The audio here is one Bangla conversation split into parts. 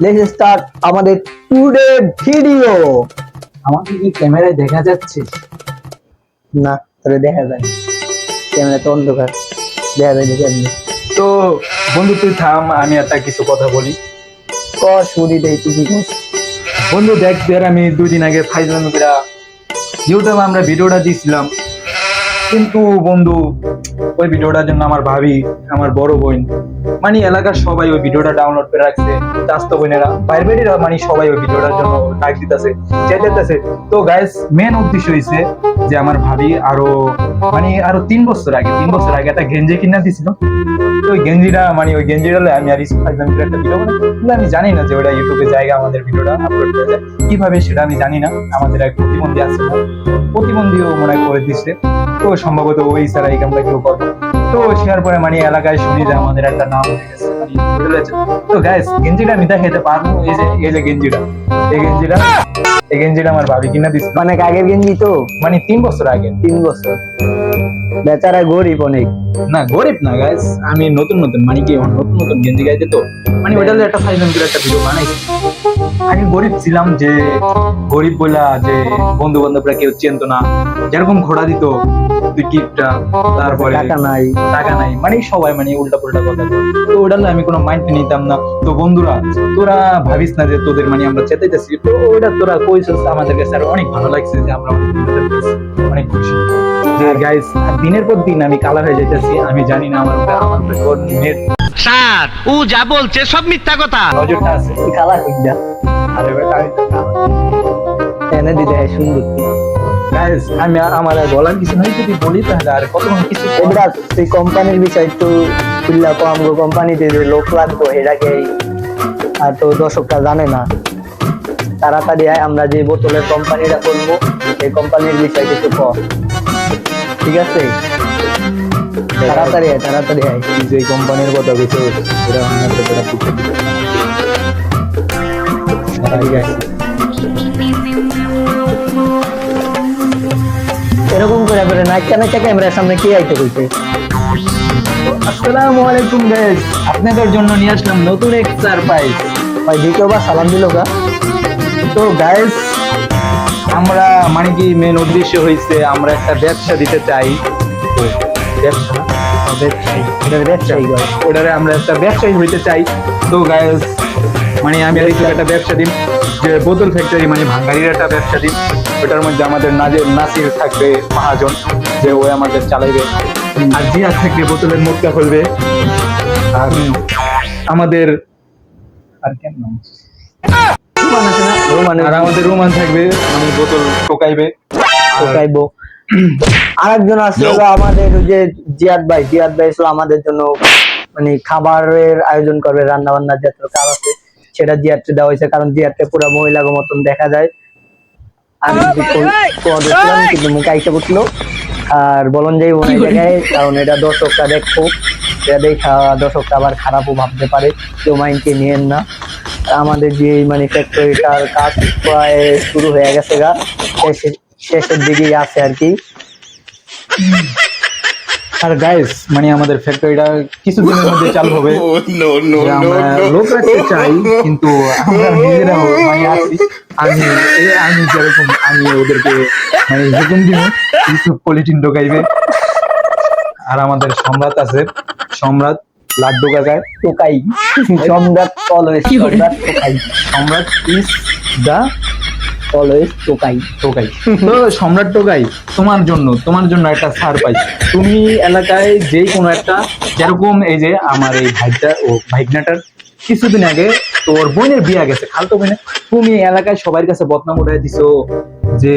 লেটস স্টার্ট আমাদের টুডে ভিডিও আমাকে কি ক্যামেরায় দেখা যাচ্ছে? না তোরে দেখা যায় ক্যামেরা তো অন্ধকার। দেখা যায় দেখে আপনি তো বন্ধু তুই থাম আমি একটা কিছু কথা বলি। ক শুনি দেই তুই কি বন্ধু দেখ দেখ আমি দুই দিন আগে ফাইজলাম ইউটিউবে আমরা ভিডিওটা দিয়েছিলাম কিন্তু বন্ধু ওই ভিডিওটার জন্য আমার ভাবি আমার বড় বোন মানে এলাকার সবাই ওই ভিডিওটা ডাউনলোড করে রাখছে। চাস্ত বোনেরা, বাইরে বাইরেরা মানে সবাই ওই ভিডিওটার জন্য লাইক দিতেছে চাইতেছে তো গাইস মেন উদ্দেশ্য হয়েছে যে আমার ভাবি আরও মানে আরও তিন বছর আগে, তিন বছর আগে একটা গেঞ্জি কিনা দিছিল। তো ওই গেঞ্জিটা মানে ওই গেঞ্জিটা আমি আর ইসু, ফাইজলাম করে একটা ভিডিও বানাই। আমি জানি না যে ওটা ইউটিউবে জায়গা আমাদের ভিডিওটা আপলোড করা যায় কীভাবে সেটা আমি জানি না, আমাদের এক প্রতিবন্ধী আছে প্রতিবন্ধীও মনে করে দিচ্ছে তো সম্ভবত ওই ছাড়া এই কামটা কেউ করবে। তো শেয়ার পরে মানে এলাকায় শুনি যে আমাদের একটা নাম হয়ে গেছে মানে। তো গাইস গেঞ্জিটা আমি দেখাইতে পারব এই যে এই যে গেঞ্জিটা। এই গেঞ্জিটা এই গেঞ্জিটা আমার ভাবি কিনা দিচ্ছে অনেক আগের গেঞ্জি তো? মানে তিন বছর আগে তিন বছর। বেচারা গরিব অনেক। না গরিব না গাইস আমি নতুন নতুন মানে কি নতুন নতুন গেঞ্জি গাইতে তো মানে ওইটা একটা ফাইভ করে একটা ভিডিও বানাইছি। আগে গরিব ছিলাম যে গরিব বলা যে বন্ধু বান্ধবরা কেউ চেনতো না। যেরকম ঘোড়া দিত তুই তারপরে টাকা নাই। টাকা নাই মানে সবাই মানে উল্টা পাল্টা কথা তো ওটা আমি কোনো মাইন্ড নিতাম না। তো বন্ধুরা তোরা ভাবিস না যে তোদের মানে আমরা চেতাইতেছি। তো ওইটা তোরা কইছিস আমাদের কাছে আর অনেক ভালো লাগছে যে আমরা অনেক খুশি। যে গাইস দিনের পর দিন আমি কালার হয়ে যাইতেছি আমি জানি না আমার আমার স্যার ও যা বলছে সব মিথ্যা কথা। নজরটা আছে। কালা আরে বেটা এনে হয় সুন্দর। গাইস আমি আমার বলার কিছু নাই যদি বলি তাহলে আর কত কিছু এবার তুই কোম্পানির বিষয় একটু খুললা কম গো কোম্পানিতে যে লোক লাগবো এটাকে আর তো দর্শকরা জানে না। তাড়াতাড়ি আমরা যে বোতলের কোম্পানিটা করব এই কোম্পানির বিষয় কিছু ঠিক আছে? তাড়াতাড়ি আয় তাড়াতাড়ি আয়। যে কোম্পানির কথা কিছু ওরা অন্য আছে এরকম করে করে নাচটা নাচটা ক্যামেরার সামনে কে আইতে কইছে আসসালামু আলাইকুম গাইস আপনাদের জন্য নিয়ে আসলাম নতুন এক সারপ্রাইজ ভাই দ্বিতীয়বার সালাম দিল গা। তো গাইস আমরা মানে কি মেন উদ্দেশ্য হয়েছে আমরা একটা ব্যবসা দিতে চাই। ব্যবসা ব্যবসায়ী ব্যবসায়ী ওটারে আমরা একটা ব্যবসায়ী হইতে চাই তো গাইস মানে আমি আর একটা ব্যবসা দিন যে বোতল ফ্যাক্টরি মানে ভাঙ্গারির একটা ব্যবসা দিন ওটার মধ্যে আমাদের নাজের নাসির থাকবে মহাজন যে ও আমাদের চালাইবে আর জিয়া থাকবে বোতলের মুখটা খুলবে আর আমাদের আর কেন রোমান আর আমাদের রোমান থাকবে মানে বোতল টোকাইবে টোকাইবো আরেকজন আছে হলো আমাদের ওই যে জিয়াদ ভাই। জিয়াদ ভাই আসলে আমাদের জন্য মানে খাবারের আয়োজন করবে রান্না বান্নার যত কাজ আছে সেটা জিয়াদকে দেওয়া হয়েছে। কারণ জিয়াদকে পুরো মহিলা মতন দেখা যায়। আমি দেখলাম কিন্তু মুখে আইসা উঠল আর বলন যাই ওই জায়গায় কারণ এটা দর্শকরা দেখব এটা দেখা দর্শকরা আবার খারাপও ভাবতে পারে। কেউ মাইন্ডকে নিয়েন না। আমাদের যে মানে ফ্যাক্টরিটার কাজ প্রায় শুরু হয়ে গেছে গা। শেষের দিকেই আছে আর কি। আর গাইস মানে আমাদের ফ্যাক্টরিটা কিছুদিনের মধ্যে চালু হবে। আমরা লোক রাখতে চাই কিন্তু আমরা নিজেরাও মানে আছি। আমি আমি যেরকম আমি ওদেরকে মানে হুকুম দিব কিছু পলিটিন ঢোকাইবে। আর আমাদের সম্রাট আছে সম্রাট লাড্ডু কাকায় টোকাই সম্রাট অলওয়েজ সম্রাট টোকাই সম্রাট ইজ দা অলওয়েজ টোকাই। টোকাই। তো সম্রাট টোকাই তোমার জন্য তোমার জন্য একটা সারপ্রাইজ তুমি এলাকায় যে কোনো একটা যেরকম এই যে আমার এই ভাইটা ও ভাইগনাটার কিছুদিন আগে তোর বোনের বিয়া গেছে খালতো বোনে তুমি এলাকায় সবার কাছে বদনাম উঠাই দিছো যে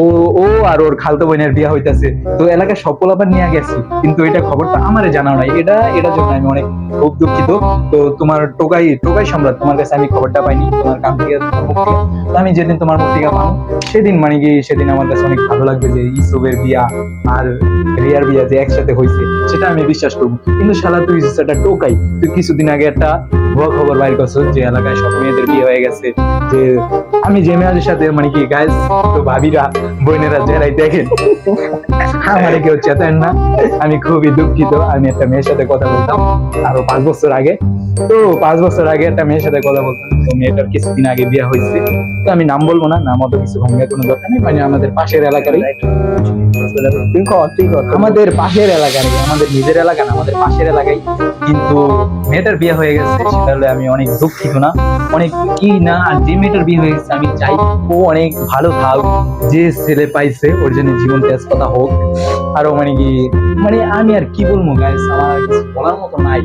ও ও আর ওর খালতো বোনের বিয়া হইতাছে। তো এলাকায় সকল আবার নিয়ে গেছি। কিন্তু এটা খবরটা আমারে জানাও নাই। এটা, এটার জন্য আমি অনেক খুব দুঃখিত। তো তোমার টোকাই টোকাই সম্রাট, তোমার কাছে আমি খবরটা পাইনি। তোমার কাম থেকে আমি যেদিন তোমার মুখ থেকে পাবো, সেদিন মানে কি, সেদিন আমার কাছে অনেক ভালো লাগবে যে ইসবের বিয়া আর রিয়ার বিয়া যে একসাথে হয়েছে সেটা আমি বিশ্বাস করব। কিন্তু শালা, তুই সেটা টোকাই, তুই কিছুদিন আগে একটা ভুয়া খবর বাইর করছ যে এলাকায় সব মেয়েদের বিয়ে হয়ে গেছে। যে আমি যে সাথে মানে কি গাইস তো ভাবিরা বোনেরা যারাই দেখেন। আমার কেউ চেতেন না। আমি খুবই দুঃখিত। আমি একটা মেয়ের সাথে কথা বলতাম আরও পাঁচ বছর আগে। তো পাঁচ বছর আগে একটা মেয়ের সাথে কথা বলতাম। তো মেয়েটার কিছুদিন আগে বিয়ে হয়েছে। তো আমি নাম বলব না নাম অত কিছু ভাঙার কোনো দরকার নেই। মানে আমাদের পাশের এলাকারই। তুই কর তুই কর। আমাদের পাশের এলাকারই। আমাদের নিজের এলাকা না আমাদের পাশের এলাকায় কিন্তু মেয়েটার বিয়ে হয়ে গেছে। সেটা হলে আমি অনেক দুঃখিত না। অনেক কি না আর যে মেয়েটার বিয়ে হয়ে গেছে আমি চাই ও অনেক ভালো থাক। যে ছেলে পাইছে ওর জন্য জীবন তেজ কথা হোক। আরও মানে কি মানে আমি আর কি বলব গাইস আমার বলার মতো নাই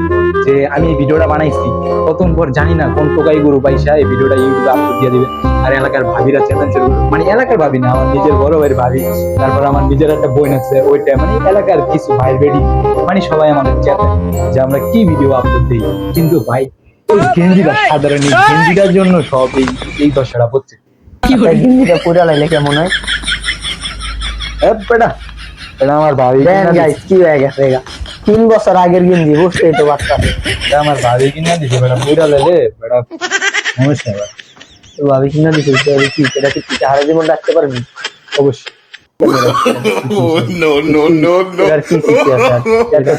যে আমি এই ভিডিওটা বানাইছি। কতক্ষণ পর জানি না কোন টোকাই গরু পাইসা এই ভিডিওটা ইউটিউবে আপলোড দিয়ে দিবে। আর এলাকার ভাবিরা চ্যালেঞ্জ শুরু মানে এলাকার ভাবি না আমার নিজের বড় ভাইয়ের ভাবি। তারপর আমার নিজের একটা বোন আছে ওইটা মানে এলাকার কিছু ভাই বেডি। মানে সবাই আমাদের চ্যালেঞ্জ যে আমরা কি ভিডিও আপলোড দিই। কিন্তু ভাই ওই গেঞ্জিটা সাধারণ এই গেঞ্জিটার জন্য সব এই এই দশাটা একটা গিঞ্জিটা পুরা লাইলে কেমন হয় বেটা এটা আমার ভাবি গাইস কি হয়ে গেছে তিন বছর আগের গিঞ্জি বুঝতেই তো বাচ্চা দিছে। এটা আমার ভাবি কিনা দিছে বেটা বুড়া লেলে বেটা সমস্যা তো ভাবি কিনা দিছে কি এটা কি হারা জীবন রাখতে পারবি অবশ্যই? এটা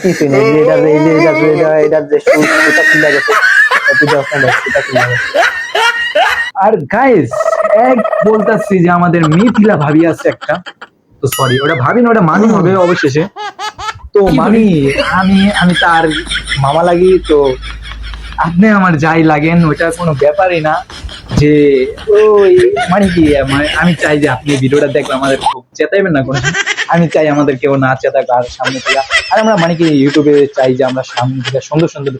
আর গাইস এক বলতাছি যে আমাদের মিথিলা ভাবি আছে একটা। তো সরি ওটা ভাবি না ওটা মানি হবে অবশেষে। তো মামি আমি আমি তার মামা লাগি তো আপনি আমার যাই লাগেন ওটা কোনো ব্যাপারই না। যে ওই মানে কি মানে আমি চাই যে আপনি ভিডিওটা দেখলে আমাদের খুব চেতাইবেন না কোনো। আমি চাই আমাদের কেউ না চেতাক আর সামনে থেকে আর আমরা মানে কি ইউটিউবে চাই যে আমরা সামনে থেকে সুন্দর সুন্দর